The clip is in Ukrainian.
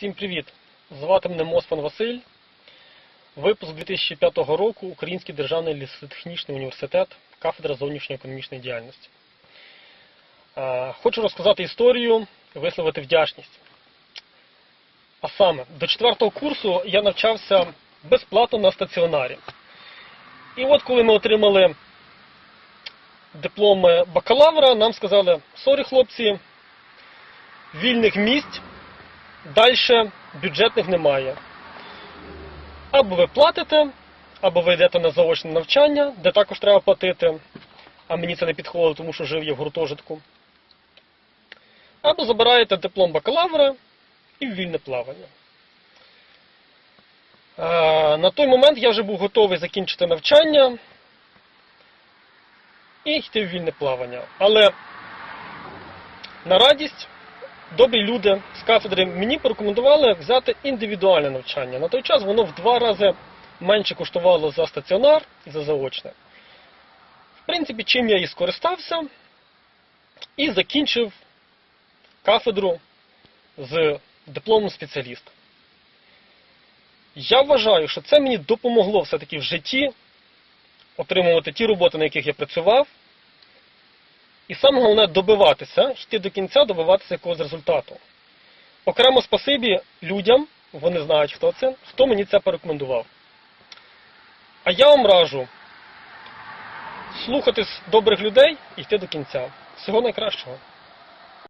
Всім привіт! Звати мене Моспан Василь. Випуск 2005 року Український державний лісотехнічний університет, кафедра зовнішньої економічної діяльності. Е, Хочу розказати історію, висловити вдячність. А саме, до 4 курсу я навчався безплатно на стаціонарі. І от коли ми отримали диплом бакалавра, нам сказали, сорі, хлопці, вільних місць Далі бюджетних немає. Або ви платите, або ви йдете на заочне навчання, де також треба платити, а мені це не підходило, тому що жив я в гуртожитку. Або забираєте диплом бакалавра і вільне плавання. Е, На той момент я вже був готовий закінчити навчання і йти в вільне плавання. Але на радість добрі люди з кафедри мені порекомендували взяти індивідуальне навчання. На той час воно в два рази менше коштувало за стаціонар і за заочне. В принципі, чим я і скористався і закінчив кафедру з дипломом спеціаліста. Я вважаю, що це мені допомогло все-таки в житті отримувати ті роботи, на яких я працював, і саме головне добиватися, йти до кінця, добиватися якогось результату. Окремо спасибі людям, вони знають, хто це, хто мені це порекомендував. А я вам раджу слухатись добрих людей і йти до кінця. Всього найкращого.